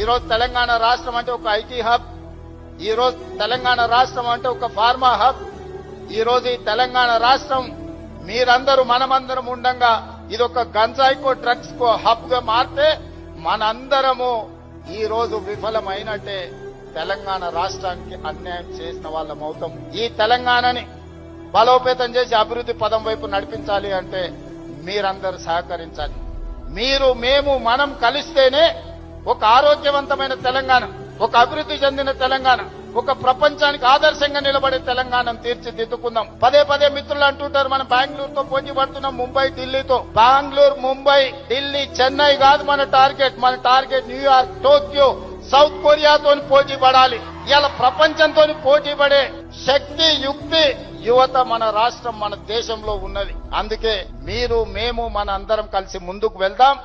ఈరోజు తెలంగాణ రాష్ట్రం అంటే ఒక ఐటీ హబ్ ఈరోజు తెలంగాణ రాష్ట్రం అంటే ఒక ఫార్మా హబ్. ఈరోజు ఈ తెలంగాణ రాష్ట్రం మీరందరూ మనమందరం ఉండగా ఇది ఒక గంజాయికో డ్రగ్స్ కో హబ్గా మారితే మనందరము ఈ రోజు విఫలమైనట్టే తెలంగాణ రాష్ట్రానికి అన్యాయం చేసిన వాళ్ళం అవుతాం. ఈ తెలంగాణని బలోపేతం చేసి అభివృద్ధి పదం వైపు నడిపించాలి అంటే మీరందరూ సహకరించాలి. మీరు మేము మనం కలిస్తేనే ఒక ఆరోగ్యవంతమైన తెలంగాణ ఒక అభివృద్ధి చెందిన తెలంగాణ ఒక ప్రపంచానికి ఆదర్శంగా నిలబడే తెలంగాణను తీర్చిదిద్దుకుందాం. పదే పదే మిత్రులు అంటుంటారు మనం బెంగళూరుతో పోటీ పడుతున్నాం ముంబై ఢిల్లీతో. బెంగళూరు ముంబై ఢిల్లీ చెన్నై కాదు మన టార్గెట్. మన target New York Tokyo South కొరియాతో పోటీ పడాలి. ఇలా ప్రపంచంతో పోటీ పడే శక్తి యుక్తి యువత మన రాష్ట్రం మన దేశంలో ఉన్నది. అందుకే మీరు మేము మన అందరం కలిసి ముందుకు వెళ్దాం.